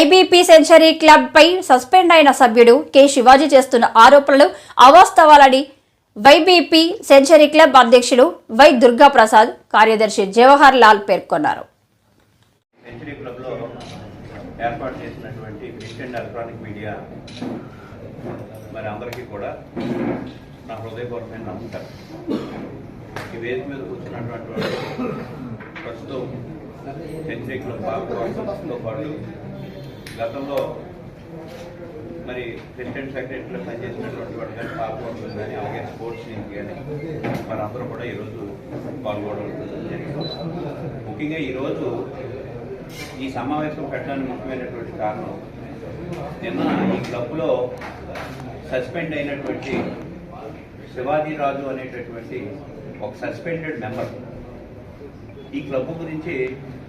IBP century club పై suspend అయిన సభ్యుడు కె శివాజీ చేస్తున్న ఆరోపణలు అవాస్తవాలని వైబీపీ సెంచరీ క్లబ్ అధ్యక్షుడు వై దుర్గా ప్రసాద్ కార్యదర్శి జవహర్ లాల్ పేర్కొన్నారు. సెంచరీ క్లబ్లో ఏర్పాటు చేసినటువంటి ప్రింట్ అండ్ ఎలక్ట్రానిక్ మీడియా మరి అందరికీ కూడా నా హృదయపూర్వకమైన నమస్కారం. ఈ మీద కూర్చున్నటువంటి వాళ్ళు ప్రస్తుతం సెంచరీ క్లబ్ పాటు గతంలో మరి ప్రెసిడెంట్ సెక్రటరీలో పనిచేసినటువంటి వాడు కానీ పాల్గొనడం కానీ అలాగే స్పోర్ట్స్ నుంచి కానీ మరి అందరూ కూడా ఈరోజు పాల్గొనడం జరిగింది. ముఖ్యంగా ఈరోజు ఈ సమావేశం పెట్టడానికి ముఖ్యమైనటువంటి కారణం నిన్న ఈ క్లబ్లో సస్పెండ్ అయినటువంటి శివాజీ రాజు అనేటటువంటి ఒక సస్పెండెడ్ మెంబర్. ఈ క్లబ్ గురించి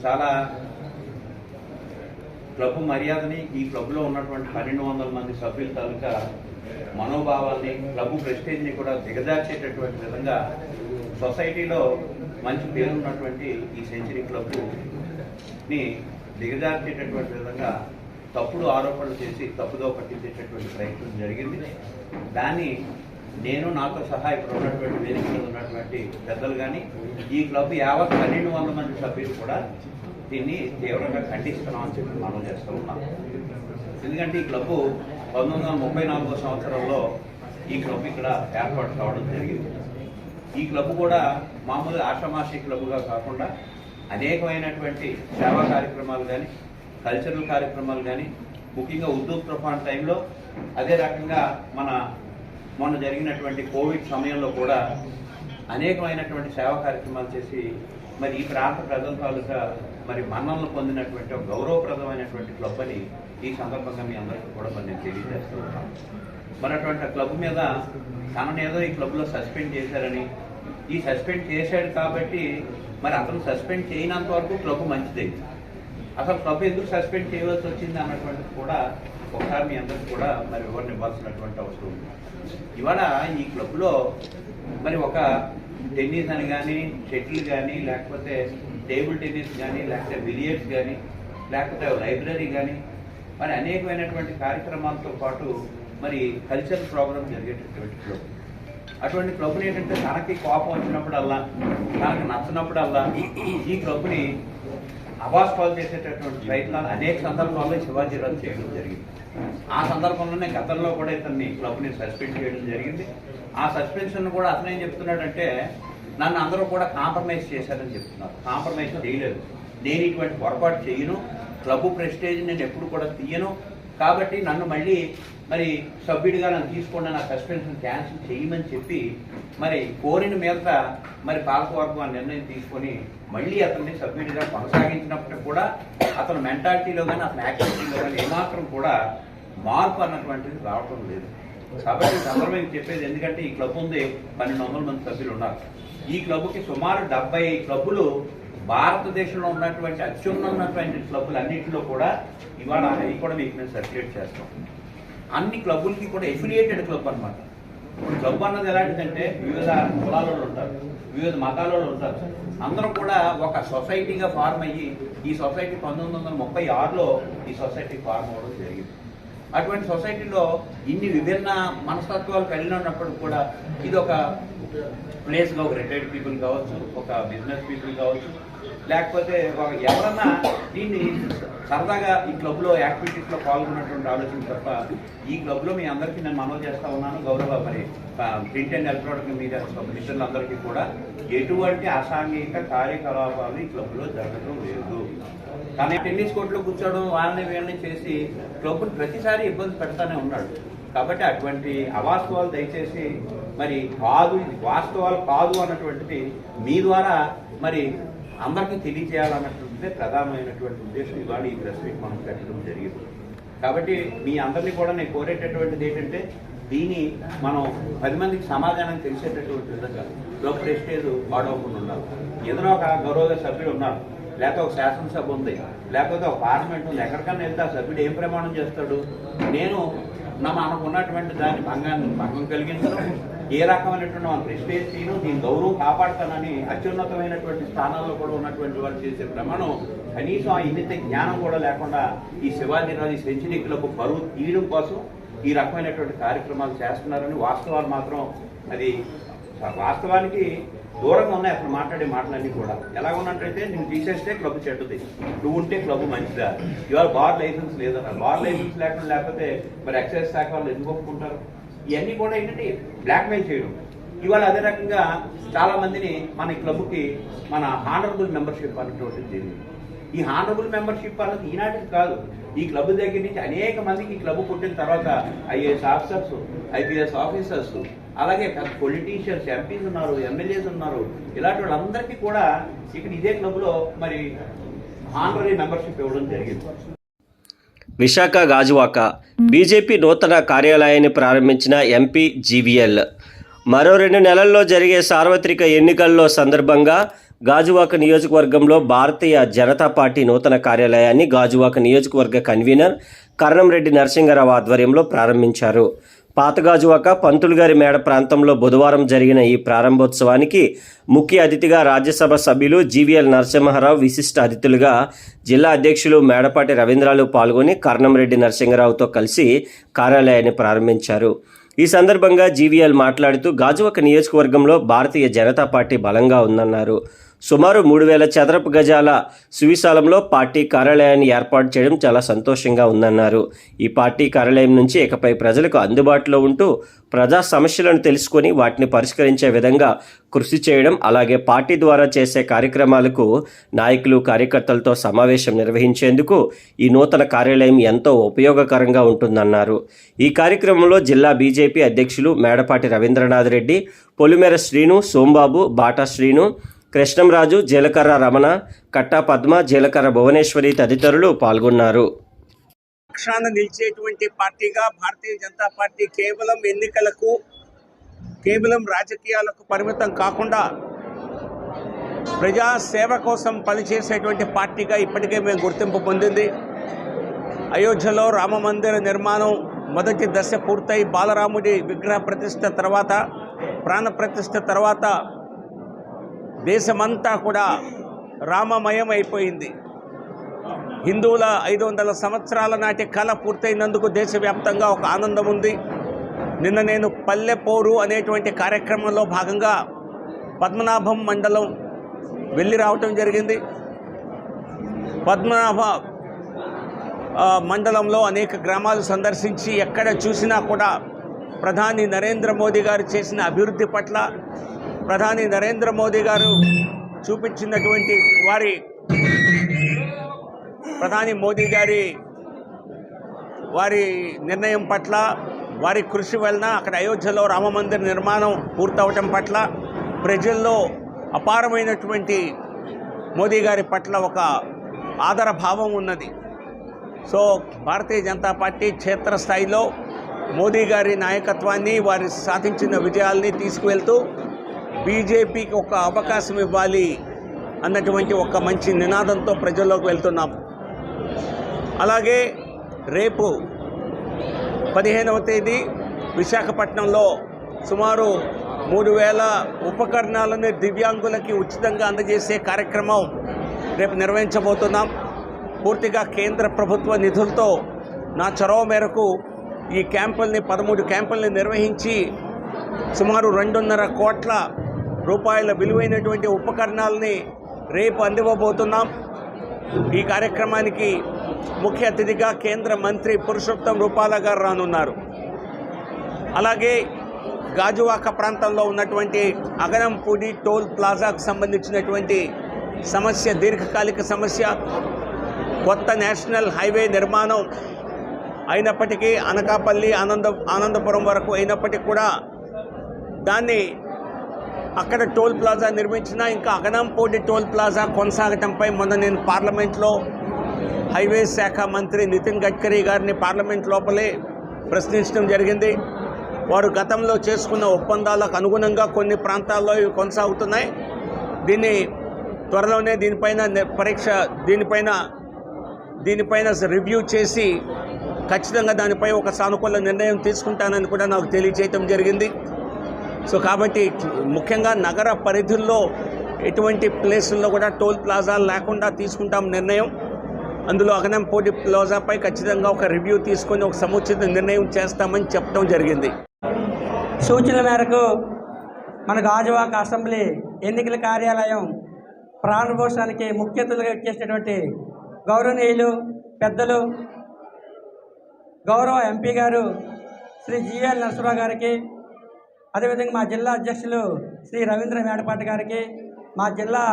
చాలా క్లబ్ మర్యాదని ఈ క్లబ్లో ఉన్నటువంటి పన్నెండు వందల మంది సభ్యుల తాలూకా మనోభావాల్ని క్లబ్ ప్రెస్టేజ్ని కూడా దిగజార్చేటటువంటి విధంగా సొసైటీలో మంచి పేరు ఉన్నటువంటి ఈ సెంచరీ క్లబ్ని దిగజార్చేటటువంటి విధంగా తప్పుడు ఆరోపణలు చేసి తప్పుదో పట్టించేటటువంటి ప్రయత్నం జరిగింది. దాన్ని నేను నాతో సహా ఇప్పుడు ఉన్నటువంటి వేదిక ఉన్నటువంటి పెద్దలు కానీ ఈ క్లబ్ యావత్ పన్నెండు వందల మంది సభ్యులు కూడా దీన్ని తీవ్రంగా ఖండిస్తున్నాం అని చెప్పి మనం చేస్తూ ఉన్నాం. ఎందుకంటే ఈ క్లబ్ పంతొమ్మిది వందల ముప్పై నాలుగో సంవత్సరంలో ఈ క్లబ్ ఇక్కడ ఏర్పాటు కావడం జరిగింది. ఈ క్లబ్ కూడా మామూలుగా ఆషామాషి క్లబ్గా కాకుండా అనేకమైనటువంటి సేవా కార్యక్రమాలు కానీ కల్చరల్ కార్యక్రమాలు కానీ ముఖ్యంగా ఉర్దూ తుఫాన్ టైంలో అదే రకంగా మన మొన్న జరిగినటువంటి కోవిడ్ సమయంలో కూడా అనేకమైనటువంటి సేవా కార్యక్రమాలు చేసి మరి ఈ ప్రాంత ప్రజల తాలూకా మరి మన్నలను పొందినటువంటి గౌరవప్రదమైనటువంటి క్లబ్ అని ఈ సందర్భంగా మీ అందరికీ కూడా మరి నేను తెలియజేస్తూ ఉన్నాను. మరి అటువంటి క్లబ్ మీద తనని ఏదో ఈ క్లబ్లో సస్పెండ్ చేశారని ఈ సస్పెండ్ చేశాడు కాబట్టి మరి అతను సస్పెండ్ చేయనంత వరకు క్లబ్ మంచిదే. అసలు క్లబ్ ఎందుకు సస్పెండ్ చేయవలసి వచ్చింది అన్నటువంటిది కూడా ఒకసారి మీ అందరికి కూడా మరి వివరణ ఇవ్వాల్సినటువంటి అవసరం ఉంది. ఇవాళ ఈ క్లబ్లో మరి ఒక టెన్నిస్ అని కానీ షటిల్ కానీ లేకపోతే టేబుల్ టెన్నిస్ కానీ లేకపోతే బిలియర్డ్స్ కానీ లేకపోతే లైబ్రరీ కానీ మరి అనేకమైనటువంటి కార్యక్రమాలతో పాటు మరి కల్చరల్ ప్రోగ్రామ్ జరిగేటటువంటి క్లబ్ అటువంటి క్లబ్ని ఏంటంటే తనకి కోపం వచ్చినప్పుడల్లా తనకు నచ్చినప్పుడల్లా ఈ క్లబ్ని అవాస్తవాలు చేసేటటువంటి ప్రయత్నాలు అనేక సందర్భాల్లో శివాజీరావు చేయడం జరిగింది. ఆ సందర్భంలోనే గతంలో కూడా ఇతన్ని క్లబ్ని సస్పెండ్ చేయడం జరిగింది. ఆ సస్పెన్షన్ కూడా అతను ఏం చెప్తున్నాడంటే నన్ను అందరూ కూడా కాంప్రమైజ్ చేశారని చెప్తున్నారు. కాంప్రమైజ్ చేయలేదు. నేను ఇటువంటి పొరపాటు చేయను. క్లబ్ ప్రెస్టేజ్ నేను ఎప్పుడు కూడా తీయను. కాబట్టి నన్ను మళ్ళీ మరి సభ్యుడిగా నన్ను తీసుకోండి నా సస్పెన్షన్ క్యాన్సిల్ చేయమని చెప్పి మరి కోరిన మీద మరి పాలకవర్గం ఆ నిర్ణయం తీసుకొని మళ్ళీ అతన్ని సభ్యుడిగా కొనసాగించినప్పుడు కూడా అతని మెంటాలిటీలో కానీ అతని యాక్టివిటీలో కానీ ఏమాత్రం కూడా మార్పు అన్నటువంటిది రావటం లేదు. కాబట్టి ఈ సందర్భంగా చెప్పేది ఎందుకంటే ఈ క్లబ్ ఉంది పన్నెండు వందల మంది సభ్యులు ఉన్నారు. ఈ క్లబ్కి సుమారు డెబ్బై క్లబ్బులు భారతదేశంలో ఉన్నటువంటి అత్యున్నతమైనటువంటి క్లబ్బులు అన్నింటిలో కూడా ఇవాళ అవి కూడా మీకు మేము సర్క్యులేట్ చేస్తాం. అన్ని క్లబ్బులకి కూడా ఎఫిలియేటెడ్ క్లబ్ అన్నమాట. ఇప్పుడు క్లబ్ అన్నది ఎలాంటిదంటే వివిధ కులాలలో ఉంటారు వివిధ మతాలలో ఉంటారు. అందరూ కూడా ఒక సొసైటీగా ఫార్మ్ అయ్యి ఈ సొసైటీ పంతొమ్మిది వందల ముప్పై ఆరులో ఈ సొసైటీ ఫార్మ్ అవ్వడం జరిగింది. అటువంటి సొసైటీలో ఇన్ని విభిన్న మనస్తత్వాలు కలిగి ఉన్నప్పుడు కూడా ఇది ఒక ప్లేస్గా ఒక రిటైర్డ్ పీపుల్ కావచ్చు ఒక బిజినెస్ పీపుల్ కావచ్చు లేకపోతే ఎవరన్నా దీన్ని సరదాగా ఈ క్లబ్లో యాక్టివిటీస్లో పాల్గొన్నటువంటి ఆలోచన తప్ప ఈ క్లబ్లో మీ అందరికీ నేను మనవి చేస్తా ఉన్నాను. గౌరవ మరి ప్రింట్ అండ్ ఎలక్ట్రానిక్ మీద మిత్రులందరికీ కూడా ఎటువంటి అసాంఘిక కార్యకలాపాలు ఈ క్లబ్లో జరగడం లేదు. కానీ టెన్నిస్ కోర్టులో కూర్చోవడం వాళ్ళని వీళ్ళని చేసి క్లబ్ను ప్రతిసారి ఇబ్బంది పెడతానే ఉన్నాడు. కాబట్టి అటువంటి అవాస్తవాలు దయచేసి మరి కాదు వాస్తవాలు కాదు అన్నటువంటిది మీ ద్వారా మరి అందరికీ తెలియజేయాలన్నటువంటిదే ప్రధానమైనటువంటి ఉద్దేశం ఇవాళ ఈ ప్రెస్ మీట్ మనం పెట్టడం జరిగింది. కాబట్టి మీ అందరినీ కూడా నేను కోరేటటువంటిది ఏంటంటే దీన్ని మనం పది మందికి సమాధానం తెలిసేటటువంటి విధంగా లో ప్రెస్టేజ్ వాడవకుండా ఉండాలి. ఏదైనా ఒక గౌరవ సభ్యుడు ఉన్నారు లేకపోతే ఒక శాసనసభ ఉంది లేకపోతే ఒక పార్లమెంట్ ఉంది ఎక్కడికన్నా వెళ్తే ఆ సభ్యుడు ఏం ప్రమాణం చేస్తాడు? నేను నా మనకు ఉన్నటువంటి దాని భంగాన్ని భంగం కలిగించడం ఏ రకమైనటువంటి మన ప్రెస్టేజ్ను దీని గౌరవం కాపాడుతానని అత్యున్నతమైనటువంటి స్థానాల్లో కూడా ఉన్నటువంటి వారు చేసే ప్రమాణం కనీసం ఆ ఇన్నిత జ్ఞానం కూడా లేకుండా ఈ శివాజీరాజు సెంచరీకులకు క్లబ్ తీయడం కోసం ఈ రకమైనటువంటి కార్యక్రమాలు చేస్తున్నారని వాస్తవాలు మాత్రం అది వాస్తవానికి దూరంగా ఉన్నాయి అసలు మాట్లాడే మాటలన్నీ కూడా. ఎలా ఉన్నట్టయితే నువ్వు తీసేస్తే క్లబ్ చెడ్డది. నువ్వు ఉంటే క్లబ్ మంచిదా? ఇవాళ బార్ లైసెన్స్ లేదన్న బార్ లైసెన్స్ లేకుండా లేకపోతే మరి ఎక్సైజ్ శాఖ వాళ్ళు ఎందుకు ఒప్పుకుంటారు? ఇవన్నీ కూడా ఏంటంటే బ్లాక్మెయిల్ చేయడం. ఇవాళ అదే రకంగా చాలా మందిని మన క్లబ్కి మన హానరబుల్ మెంబర్షిప్ అనేటువంటిది జరిగింది. ఈ హానరబుల్ మెంబర్షిప్ అనేది ఈనాటికి కాదు. ఈ క్లబ్ దగ్గర నుంచి అనేక మందికి ఈ క్లబ్ పుట్టిన తర్వాత ఐఏఎస్ ఆఫీసర్స్ ఐపీఎస్ ఆఫీసర్స్ అలాగే పొలిటీషియన్స్ ఎంపీస్ ఉన్నారు ఎమ్మెల్యేస్ ఉన్నారు. ఇలాంటి వాళ్ళందరికీ కూడా ఇక్కడ ఇదే క్లబ్లో మరి హానరీ మెంబర్షిప్ ఇవ్వడం జరిగింది. విశాఖ గాజువాక. బీజేపీ నూతన కార్యాలయాన్ని ప్రారంభించిన ఎంపీ జీవీఎల్. మరో రెండు నెలల్లో జరిగే సార్వత్రిక ఎన్నికల్లో సందర్భంగా గాజువాక నియోజకవర్గంలో భారతీయ జనతా పార్టీ నూతన కార్యాలయాన్ని గాజువాక నియోజకవర్గ కన్వీనర్ కర్ణంరెడ్డి నరసింగరావు ఆధ్వర్యంలో ప్రారంభించారు. పాతగాజువాక పంతులుగారి మేడ ప్రాంతంలో బుధవారం జరిగిన ఈ ప్రారంభోత్సవానికి ముఖ్య అతిథిగా రాజ్యసభ సభ్యులు జీవీఎల్ నరసింహారావు విశిష్ట అతిథులుగా జిల్లా అధ్యక్షులు మేడపాటి రవీంద్రాలు పాల్గొని కర్ణంరెడ్డి నరసింహరావుతో కలిసి కార్యాలయాన్ని ప్రారంభించారు. ఈ సందర్భంగా జీవీఎల్ మాట్లాడుతూ గాజువాక నియోజకవర్గంలో భారతీయ జనతా పార్టీ బలంగా ఉందన్నారు. సుమారు మూడు వేల చదరపు గజాల సువిశాలంలో పార్టీ కార్యాలయాన్ని ఏర్పాటు చేయడం చాలా సంతోషంగా ఉందన్నారు. ఈ పార్టీ కార్యాలయం నుంచి ఇకపై ప్రజలకు అందుబాటులో ఉంటూ ప్రజా సమస్యలను తెలుసుకొని వాటిని పరిష్కరించే విధంగా కృషి చేయడం అలాగే పార్టీ ద్వారా చేసే కార్యక్రమాలకు నాయకులు కార్యకర్తలతో సమావేశం నిర్వహించేందుకు ఈ నూతన కార్యాలయం ఎంతో ఉపయోగకరంగా ఉంటుందన్నారు. ఈ కార్యక్రమంలో జిల్లా బీజేపీ అధ్యక్షులు మేడపాటి రవీంద్రనాథ్ రెడ్డి పొలిమేర శ్రీను సోంబాబు బాటా శ్రీను కృష్ణంరాజు జీలకర్ర రమణ కట్టా పద్మ జీలకర్ర భువనేశ్వరి తదితరులు పాల్గొన్నారు. పక్షాన నిలిచేటువంటి పార్టీగా భారతీయ జనతా పార్టీ కేవలం ఎన్నికలకు కేవలం రాజకీయాలకు పరిమితం కాకుండా ప్రజాసేవ కోసం పనిచేసేటువంటి పార్టీగా ఇప్పటికే మేము గుర్తింపు పొందింది. అయోధ్యలో రామ మందిర నిర్మాణం మొదటి దశ పూర్తయి బాలరాముడి విగ్రహ ప్రతిష్ట తర్వాత ప్రాణ ప్రతిష్ఠ తర్వాత దేశమంతా కూడా రామమయం అయిపోయింది హిందువుల ఐదు వందల సంవత్సరాల నాటి కళ పూర్తయినందుకు దేశవ్యాప్తంగా ఒక ఆనందం ఉంది. నిన్న నేను పల్లె పోరు అనేటువంటి కార్యక్రమంలో భాగంగా పద్మనాభం మండలం వెళ్ళి రావటం జరిగింది. పద్మనాభ మండలంలో అనేక గ్రామాలు సందర్శించి ఎక్కడ చూసినా కూడా ప్రధాని నరేంద్ర మోదీ గారు చేసిన అభివృద్ధి పట్ల ప్రధాని నరేంద్ర మోదీ గారు చూపించినటువంటి వారి ప్రధాని మోదీ గారి వారి నిర్ణయం పట్ల వారి కృషి వలన అక్కడ అయోధ్యలో రామమందిర నిర్మాణం పూర్తవటం పట్ల ప్రజల్లో అపారమైనటువంటి మోదీ గారి పట్ల ఒక ఆదర భావం ఉన్నది. సో భారతీయ జనతా పార్టీ క్షేత్రస్థాయిలో మోదీ గారి నాయకత్వాన్ని వారి సాధించిన విజయాల్ని తీసుకువెళ్తూ బీజేపీకి ఒక అవకాశం ఇవ్వాలి అన్నటువంటి ఒక మంచి నినాదంతో ప్రజల్లోకి వెళ్తున్నాం. అలాగే రేపు పదిహేనవ తేదీ విశాఖపట్నంలో సుమారు మూడు వేల ఉపకరణాలను దివ్యాంగులకి ఉచితంగా అందజేసే కార్యక్రమం రేపు నిర్వహించబోతున్నాం. పూర్తిగా కేంద్ర ప్రభుత్వ నిధులతో నా చొరవ మేరకు ఈ క్యాంపుల్ని పదమూడు క్యాంపుల్ని నిర్వహించి సుమారు రెండున్నర కోట్ల రూపాయల విలువైనటువంటి ఉపకరణాలని రేపు అందివ్వబోతున్నాం. ఈ కార్యక్రమానికి ముఖ్య అతిథిగా కేంద్ర మంత్రి పురుషోత్తం రూపాల గారు రానున్నారు. అలాగే గాజువాక ప్రాంతంలో ఉన్నటువంటి అగనంపూడి టోల్ ప్లాజాకు సంబంధించినటువంటి సమస్య దీర్ఘకాలిక సమస్య కొత్త నేషనల్ హైవే నిర్మాణం అయినప్పటికీ అనకాపల్లి ఆనంద ఆనందపురం వరకు అయినప్పటికీ కూడా దాన్ని అక్కడ టోల్ ప్లాజా నిర్మించిన ఇంకా అగనంపూడి టోల్ ప్లాజా కొనసాగటంపై మొన్న నేను పార్లమెంట్లో హైవే శాఖ మంత్రి నితిన్ గడ్కరీ గారిని పార్లమెంట్ లోపలే ప్రశ్నించడం జరిగింది. వారు గతంలో చేసుకున్న ఒప్పందాలకు అనుగుణంగా కొన్ని ప్రాంతాల్లో ఇవి కొనసాగుతున్నాయి. దీన్ని త్వరలోనే దీనిపైన పరీక్ష దీనిపైన దీనిపైన రివ్యూ చేసి ఖచ్చితంగా దానిపై ఒక సానుకూల నిర్ణయం తీసుకుంటానని కూడా నాకు తెలియజేయటం జరిగింది. సో కాబట్టి ముఖ్యంగా నగర పరిధుల్లో ఎటువంటి ప్లేసుల్లో కూడా టోల్ ప్లాజాలు లేకుండా తీసుకుంటాం నిర్ణయం. అందులో అగనంపూడి ప్లాజాపై ఖచ్చితంగా ఒక రివ్యూ తీసుకొని ఒక సముచిత నిర్ణయం చేస్తామని చెప్పడం జరిగింది. సూచనల మేరకు మన గాజువాక అసెంబ్లీ ఎన్నికల కార్యాలయం ప్రారంభోత్సవానికి ముఖ్య అతిథులుగా ఇచ్చేసినటువంటి గౌరవనీయులు పెద్దలు గౌరవ ఎంపీ గారు శ్రీ జిఎల్ నరసరావు గారికి అదేవిధంగా మా జిల్లా అధ్యక్షులు శ్రీ రవీంద్ర మేడపాటి గారికి మా జిల్లా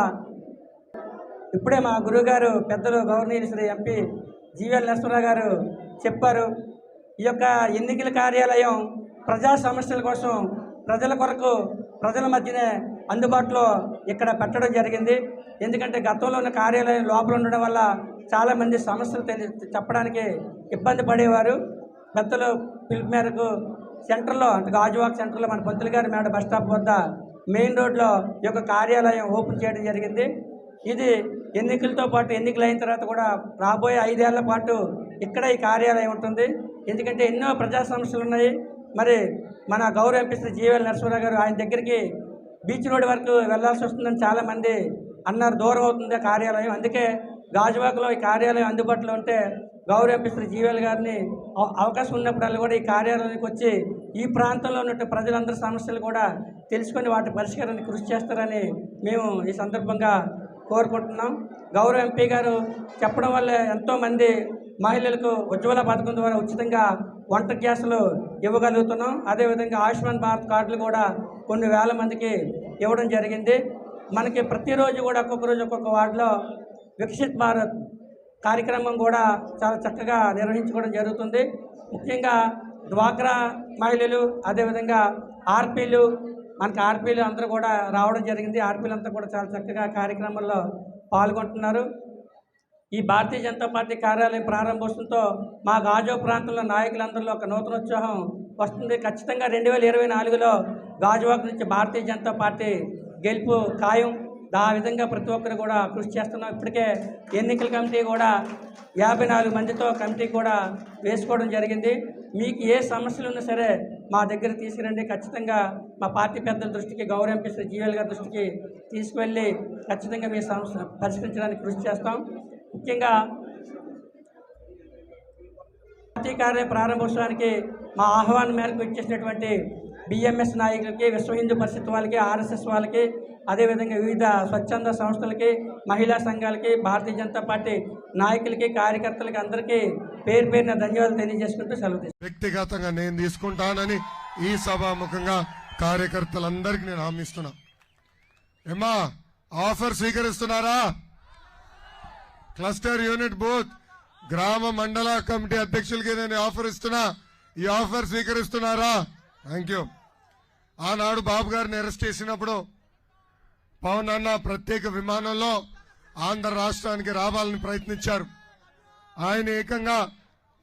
ఇప్పుడే మా గురువుగారు పెద్దలు గౌరవనీయులు శ్రీ ఎంపీ జీవీఎల్ నరసింహరావు గారు చెప్పారు. ఈ యొక్క ఎన్నికల కార్యాలయం ప్రజా సమస్యల కోసం ప్రజల కొరకు ప్రజల మధ్యనే అందుబాటులో ఇక్కడ పెట్టడం జరిగింది. ఎందుకంటే గతంలో ఉన్న కార్యాలయం లోపల ఉండడం వల్ల చాలామంది సమస్యలు తెలి చెప్పడానికి ఇబ్బంది పడేవారు. పెద్దలు పిలుపు మేరకు సెంటర్లో అంటే గాజువాక్ సెంటర్లో మన పంతులు గారి మేడ బస్ స్టాప్ వద్ద మెయిన్ రోడ్లో ఈ యొక్క కార్యాలయం ఓపెన్ చేయడం జరిగింది. ఇది ఎన్నికలతో పాటు ఎన్నికలు అయిన తర్వాత కూడా రాబోయే ఐదేళ్ళ పాటు ఇక్కడ ఈ కార్యాలయం ఉంటుంది. ఎందుకంటే ఎన్నో ప్రజా సమస్యలు ఉన్నాయి. మరి మన గౌరవ ఎంపీ శ్రీ నరసింహరావు గారు ఆయన దగ్గరికి బీచ్ రోడ్ వరకు వెళ్ళాల్సి వస్తుందని చాలామంది అన్నారు. దూరం అవుతుంది ఆ కార్యాలయం. అందుకే గాజువాకలో ఈ కార్యాలయం అందుబాటులో ఉంటే గౌరవ ఎంపీ శ్రీ గారిని అవ- అవకాశం ఉన్నప్పుడల్లా కూడా ఈ కార్యాలయానికి వచ్చి ఈ ప్రాంతంలో ఉన్న ప్రజలందరి సమస్యలు కూడా తెలుసుకొని వాటి పరిష్కారానికి కృషి చేస్తారని మేము ఈ సందర్భంగా కోరుకుంటున్నాం. గౌరవ ఎంపీ గారు చెప్పడం వల్ల ఎంతోమంది మహిళలకు ఉజ్వల పథకం ద్వారా ఉచితంగా వంట గ్యాసులు ఇవ్వగలుగుతున్నాం. అదేవిధంగా ఆయుష్మాన్ భారత్ కార్డులు కూడా కొన్ని వేల మందికి ఇవ్వడం జరిగింది. మనకి ప్రతిరోజు కూడా ఒక్కొక్క రోజు ఒక్కొక్క వార్డులో వికసిత్ భారత్ కార్యక్రమం కూడా చాలా చక్కగా నిర్వహించుకోవడం జరుగుతుంది. ముఖ్యంగా డ్వాక్రా మహిళలు అదేవిధంగా ఆర్పీలు మనకి ఆర్పీలు అందరూ కూడా రావడం జరిగింది. ఆర్పీలు అంతా కూడా చాలా చక్కగా కార్యక్రమంలో పాల్గొంటున్నారు. ఈ భారతీయ జనతా పార్టీ కార్యాలయం ప్రారంభోత్సవంతో మా గాజో ప్రాంతంలో నాయకులందరిలో ఒక నూతనోత్సాహం వస్తుంది. ఖచ్చితంగా రెండు వేల ఇరవై నాలుగులో గాజువాక్ నుంచి భారతీయ జనతా పార్టీ గెలుపు ఖాయం. ఆ విధంగా ప్రతి ఒక్కరు కూడా కృషి చేస్తున్నాం. ఇప్పటికే ఎన్నికల కమిటీ కూడా యాభై నాలుగు మందితో కమిటీ కూడా వేసుకోవడం జరిగింది. మీకు ఏ సమస్యలు ఉన్నా సరే మా దగ్గర తీసుకురండి. ఖచ్చితంగా మా పార్టీ పెద్దల దృష్టికి గౌరవ ఎంపీ శ్రీ జీవల్ గారి దృష్టికి తీసుకువెళ్ళి ఖచ్చితంగా మీ సమస్య పరిష్కరించడానికి కృషి చేస్తాం. ముఖ్యంగా పార్టీ కార్య ప్రారంభోత్సవానికి మా ఆహ్వానం మేరకు ఇచ్చేసినటువంటి బిఎంఎస్ నాయకులకి విశ్వ హిందూ పరిషత్ వాళ్ళకి ఆర్ఎస్ఎస్ వాళ్ళకి అదేవిధంగా వివిధ స్వచ్ఛంద సంస్థలకి మహిళా సంఘాలకి భారతీయ జనతా పార్టీ నాయకులకి కార్యకర్తలకి అందరికీ పేరు పేరున ధన్యవాదాలు తెలియజేసుకుంటూ సెలవు వ్యక్తిగతంగా నేను తీసుకుంటానని ఈ సభాముఖంగా కార్యకర్తలందరికీ నేను హామీస్తున్నా ఏమా ఆఫర్ స్వీకరిస్తున్నారా? క్లస్టర్ యూనిట్ బూత్ గ్రామ మండల కమిటీ అధ్యక్షులకి నేను ఆఫర్ ఇస్తున్నా. ఈ ఆఫర్ స్వీకరిస్తున్నారా? థ్యాంక్ యూ ఆనాడు బాబు గారిని అరెస్ట్ చేసినప్పుడు పవన్ అన్న ప్రత్యేక విమానంలో ఆంధ్ర రాష్ట్రానికి రావాలని ప్రయత్నించారు. ఆయన ఏకంగా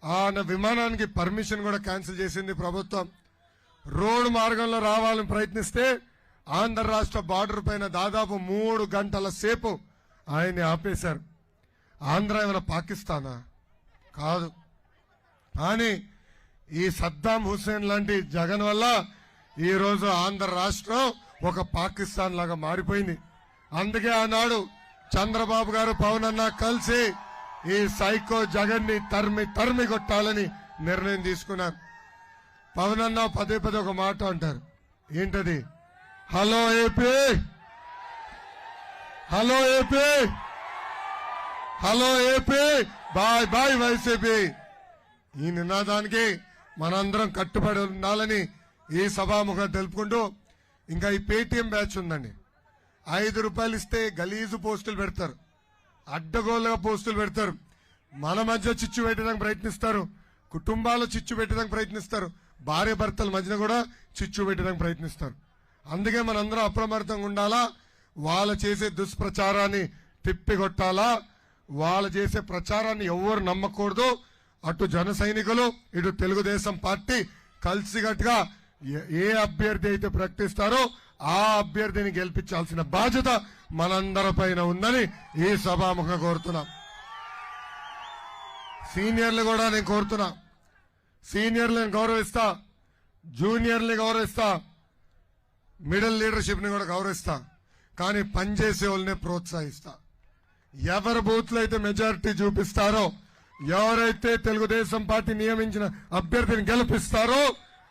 ఆయన విమానానికి పర్మిషన్ కూడా క్యాన్సిల్ చేసింది ప్రభుత్వం. రోడ్డు మార్గంలో రావాలని ప్రయత్నిస్తే ఆంధ్ర రాష్ట్ర బార్డర్ పైన దాదాపు మూడు గంటల సేపు ఆయన్ని ఆపేశారు. ఆంధ్ర ఏమైనా పాకిస్తానా? కాదు. కానీ ఈ సద్దాం హుస్సేన్ లాంటి జగన్ వల్ల ఈ రోజు ఆంధ్ర రాష్ట్రం ఒక పాకిస్తాన్ లాగా మారిపోయింది. అందుకే ఆనాడు చంద్రబాబు గారు పవన్ అన్న కలిసి ఈ సైకో జగన్ని తరిమి తరిమి కొట్టాలని నిర్ణయం తీసుకున్నారు. పవన్ అన్న పదే పదే ఒక మాట అంటారు. ఏంటది? Hello AP! Hello AP! Hello AP! Bye bye YCP! ఈ నినాదానికి మనందరం కట్టుబడి ఉండాలని ఈ సభాముఖం తెలుపుకుంటూ ఇంకా ఈ పేటీఎం బ్యాచ్ ఉందండి. ఐదు రూపాయలు ఇస్తే గలీజు పోస్టులు పెడతారు. అడ్డగోలుగా పోస్టులు పెడతారు. మన మధ్య చిచ్చు పెట్టడానికి ప్రయత్నిస్తారు. కుటుంబాలు చిచ్చు పెట్టడానికి ప్రయత్నిస్తారు. భార్య భర్తల మధ్యన కూడా చిచ్చు పెట్టడానికి ప్రయత్నిస్తారు. అందుకే మనందరం అప్రమత్తంగా ఉండాలా? వాళ్ళు చేసే దుష్ప్రచారాన్ని తిప్పికొట్టాలా? వాళ్ళు చేసే ప్రచారాన్ని ఎవరు నమ్మకూడదు. అటు జన సైనికులు ఇటు తెలుగుదేశం పార్టీ కలిసికట్టుగా ఏ- ఏ అభ్యర్థి అయితే ప్రకటిస్తారో ఆ అభ్యర్థిని గెలిపించాల్సిన బాధ్యత మనందరి పైన ఉందని ఈ సభాముఖంగా కోరుతున్నాం. సీనియర్లు కూడా నేను కోరుతున్నా. సీనియర్లను గౌరవిస్తా. జూనియర్ని గౌరవిస్తా. మిడిల్ లీడర్షిప్ని కూడా గౌరవిస్తా. కానీ పనిచేసే వాళ్ళనే ప్రోత్సహిస్తా. ఎవరి బూత్లో అయితే మెజారిటీ చూపిస్తారో ఎవరైతే తెలుగుదేశం పార్టీ నియమించిన అభ్యర్థిని గెలిపిస్తారో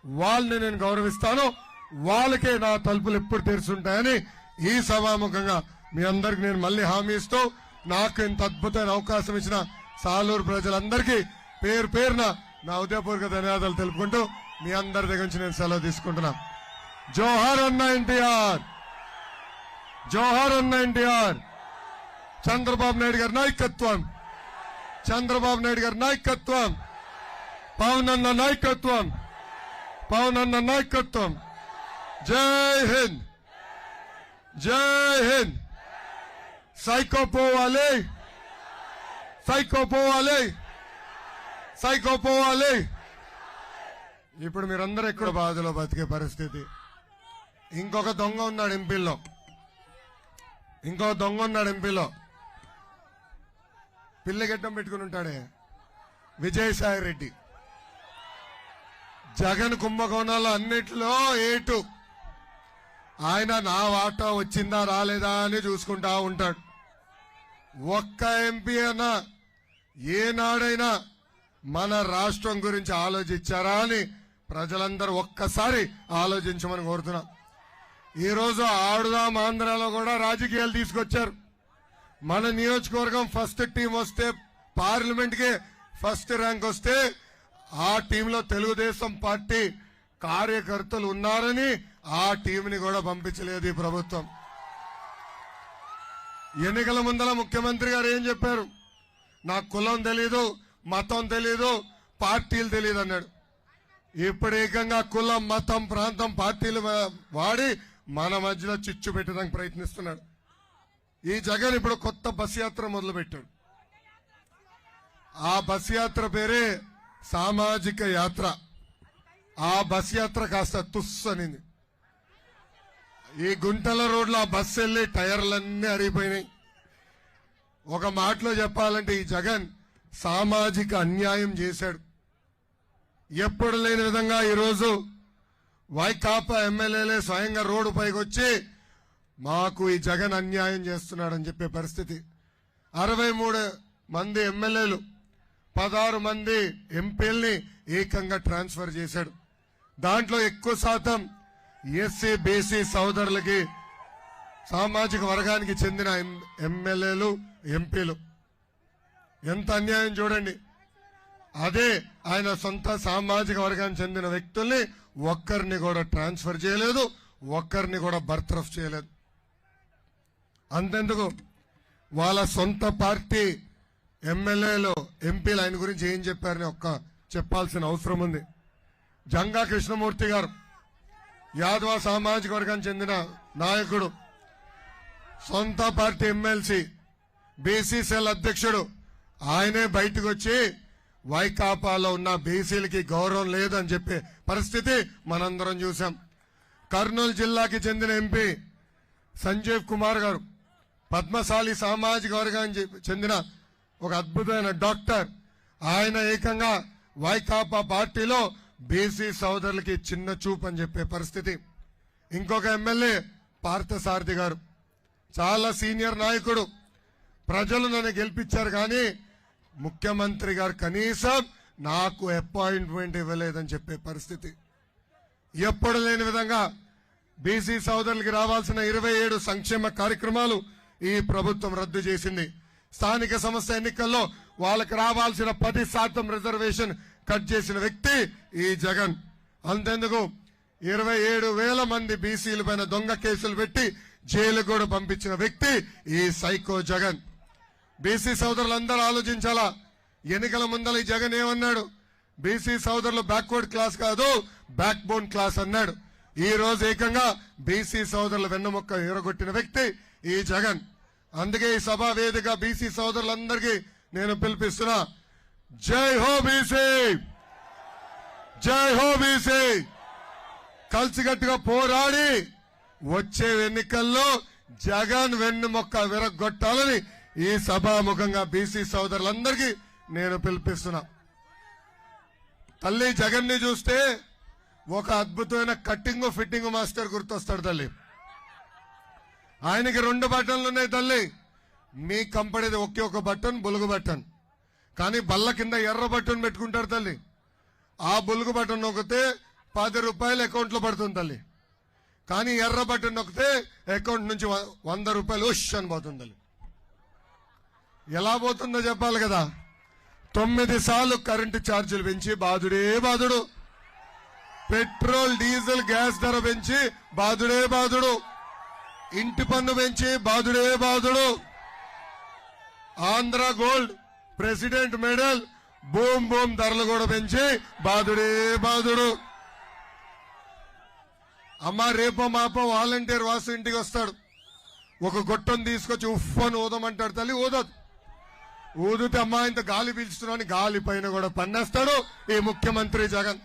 వాళ్ళని నేను గౌరవిస్తాను. వాళ్ళకే నా తలుపులు ఎప్పుడు తెరుచుంటాయని ఈ సభాముఖంగా మీ అందరికి నేను మళ్ళీ హామీ ఇస్తూ నాకు ఇంత అద్భుతమైన అవకాశం ఇచ్చిన సాలూరు ప్రజలందరికీ పేరు పేరున నా ఉదయపూర్వక ధన్యవాదాలు తెలుపుకుంటూ మీ అందరి దగ్గర నుంచి నేను సెలవు తీసుకుంటున్నా. జోహార్ అన్న ఎన్టీఆర్! జోహార్ అన్న ఎన్టీఆర్! చంద్రబాబు నాయుడు గారి నాయకత్వం! చంద్రబాబు నాయుడు గారి నాయకత్వం. పవన్ అన్న నాయకత్వం. పవన్ అన్న నాయకత్వం. జై హింద్. జై హింద్. సైకో పోవాలి. సైకో పోవాలి. సైకో పోవాలి. ఇప్పుడు మీరందరూ ఎక్కడ బాధలో బతికే పరిస్థితి? ఇంకొక దొంగ ఉన్నాడు ఎంపీలో ఇంకొక దొంగ ఉన్నాడు ఎంపీలో. పిల్లగడ్డం పెట్టుకుని ఉంటాడే. విజయసాయి రెడ్డి. జగన్ కుంభకోణాలు అన్నిట్లో ఏటు. ఆయన నా వాటా వచ్చిందా రాలేదా అని చూసుకుంటా ఉంటాడు. ఒక్క ఎంపీ అన్నా ఏనాడైనా మన రాష్ట్రం గురించి ఆలోచించారా అని ప్రజలందరూ ఒక్కసారి ఆలోచించమని కోరుతున్నా. ఈరోజు ఆడుదాం ఆంధ్రాలో కూడా రాజకీయాలు తీసుకొచ్చారు. మన నియోజకవర్గం ఫస్ట్ టీం వస్తే పార్లమెంట్కి ఫస్ట్ ర్యాంక్ వస్తే ఆ టీంలో తెలుగుదేశం పార్టీ కార్యకర్తలు ఉన్నారని ఆ టీంని కూడా పంపించలేదు ఈ ప్రభుత్వం. ఎన్నికల ముందల ముఖ్యమంత్రి గారు ఏం చెప్పారు? నాకు కులం తెలీదు మతం తెలీదు పార్టీలు తెలియదు అన్నాడు. ఇప్పుడు ఏకంగా కులం మతం ప్రాంతం పార్టీలు వాడి మన మధ్యలో చిచ్చు పెట్టడానికి ప్రయత్నిస్తున్నాడు. ఈ జగన్ ఇప్పుడు కొత్త బస్ యాత్ర మొదలుపెట్టాడు. ఆ బస్ యాత్ర పేరే సామాజిక యాత్ర. ఆ బస్ యాత్ర కాస్త తుస్ అనింది ఈ గుంటల రోడ్లో ఆ బస్సు వెళ్ళి టైర్లన్నీ అరిగిపోయినాయి. ఒక మాటలో చెప్పాలంటే ఈ జగన్ సామాజిక అన్యాయం చేశాడు. ఎప్పుడు లేని విధంగా ఈరోజు వైకాపా ఎమ్మెల్యేలే స్వయంగా రోడ్డు పైకి వచ్చి మాకు ఈ జగన్ అన్యాయం చేస్తున్నాడని చెప్పే పరిస్థితి. అరవై మూడు మంది ఎమ్మెల్యేలు పదహారు మంది ఎంపీల్ని ఏకంగా ట్రాన్స్ఫర్ చేశాడు. దాంట్లో ఎక్కువ శాతం ఎస్సీ బీసీ సోదరులకి సామాజిక వర్గానికి చెందిన ఎం- ఎమ్మెల్యేలు ఎంపీలు. ఎంత అన్యాయం చూడండి. అదే ఆయన సొంత సామాజిక వర్గానికి చెందిన వ్యక్తుల్ని ఒక్కరిని కూడా ట్రాన్స్ఫర్ చేయలేదు ఒక్కరిని కూడా బర్తరఫ్ చేయలేదు. అంతెందుకు? వాళ్ళ సొంత పార్టీ ఎమ్మెల్యేలు ఎంపీలు ఆయన గురించి ఏం చెప్పారని ఒక్క చెప్పాల్సిన అవసరం ఉంది. జంగా కృష్ణమూర్తి గారు యాదవ సామాజిక వర్గానికి చెందిన నాయకుడు సొంత పార్టీ ఎమ్మెల్సీ బీసీసీఎల్ అధ్యక్షుడు ఆయనే బయటకు వచ్చి వైకాపాలో ఉన్న బీసీలకి గౌరవం లేదని చెప్పే పరిస్థితి మనందరం చూసాం కర్నూలు జిల్లాకి చెందిన ఎంపీ సంజీవ్ కుమార్ గారు పద్మశాలి సామాజిక వర్గానికి చెందిన ఒక అద్భుతమైన డాక్టర్. ఆయన ఏకంగా వైకాపా పార్టీలో బీసీ సోదరులకి చిన్న చూపు అని చెప్పే పరిస్థితి. ఇంకొక ఎమ్మెల్యే పార్థసారథి గారు. చాలా సీనియర్ నాయకుడు. ప్రజలు నన్ను గెలిపించారు కానీ ముఖ్యమంత్రి గారు కనీసం నాకు అపాయింట్మెంట్ ఇవ్వలేదని చెప్పే పరిస్థితి. ఎప్పుడు లేని విధంగా బీసీ సోదరులకి రావాల్సిన ఇరవై ఏడు సంక్షేమ కార్యక్రమాలు ఈ ప్రభుత్వం రద్దు చేసింది. స్థానిక సంస్థ ఎన్నికల్లో వాళ్ళకి రావాల్సిన పది శాతం రిజర్వేషన్ కట్ చేసిన వ్యక్తి ఈ జగన్. అంతెందుకు? ఇరవై ఏడు వేల మంది బీసీల పైన దొంగ కేసులు పెట్టి జైలు కూడా పంపించిన వ్యక్తి ఈ సైకో జగన్. బీసీ సోదరులందరూ ఆలోచించాలా? ఎన్నికల ముందల ఈ జగన్ ఏమన్నాడు? బీసీ సోదరులు బ్యాక్వర్డ్ క్లాస్ కాదు బ్యాక్ బోన్ క్లాస్ అన్నాడు. ఈ రోజు ఏకంగా బీసీ సోదరుల వెన్నముక్క ఎరగొట్టిన వ్యక్తి ఈ జగన్. అందుకే ఈ సభా వేదిక బీసీ సోదరులందరికీ నేను పిలిపిస్తున్నా. జై హో బీసీ! జై హో బీసీ! కలిసికట్టుగా పోరాడి వచ్చే ఎన్నికల్లో జగన్ వెన్నుమొక్క విరగొట్టాలని ఈ సభాముఖంగా బీసీ సోదరులందరికీ నేను పిలిపిస్తున్నా. తల్లి జగన్ని చూస్తే ఒక అద్భుతమైన కట్టింగ్ ఫిట్టింగ్ మాస్టర్ గుర్తొస్తాడు తల్లి. ఆయనకి రెండు బటన్లు ఉన్నాయి తల్లి. మీ కంపెనీది ఒకే ఒక బటన్ బులుగు బటన్. కానీ బల్ల కింద ఎర్ర బటన్ పెట్టుకుంటారు తల్లి. ఆ బులుగు బటన్ నొక్కితే పది రూపాయలు అకౌంట్లో పడుతుంది తల్లి. కానీ ఎర్ర బటన్ నొక్కితే అకౌంట్ నుంచి వ- వంద రూపాయలు ఉష్ అని పోతుంది తల్లి. ఎలా పోతుందో చెప్పాలి కదా. తొమ్మిది సార్లు కరెంటు ఛార్జీలు పెంచి బాధుడే బాధుడు. పెట్రోల్ డీజిల్ గ్యాస్ ధర పెంచి బాధుడే బాధుడు. ఇంటి పన్ను పెంచి బాధుడే బాధుడు. Andhra gold president medal boom boom ధరలు కూడా పెంచి బాధుడే బాధుడు. అమ్మ రేపో మాపో వాలంటీర్ వాసు ఇంటికి వస్తాడు. ఒక గొట్టం తీసుకొచ్చి ఉఫ్ అని ఊదమంటాడు తల్లి ఊదదు ఊదితే అమ్మా ఇంత గాలి పీల్చుతున్నాను గాలి పైన కూడా పన్నేస్తాడు ఈ ముఖ్యమంత్రి జగన్.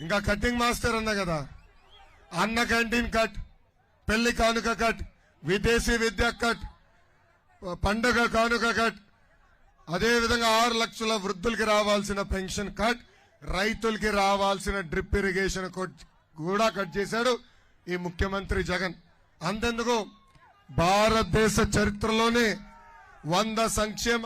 ఇంకా కటింగ్ మాస్టర్ అన్నా కదా. అన్న క్యాంటీన్ కట్ పెళ్ళి కానుక కట్ విదేశీ విద్య కట్ పండగ కానుక కట్. అదేవిధంగా ఆరు లక్షల వృద్ధులకి రావాల్సిన పెన్షన్ కట్ రైతులకి రావాల్సిన డ్రిప్ ఇరిగేషన్ కూడా కట్ చేశాడు ఈ ముఖ్యమంత్రి జగన్. అంతెందుకు? భారతదేశ చరిత్రలోనే వంద సంక్షేమ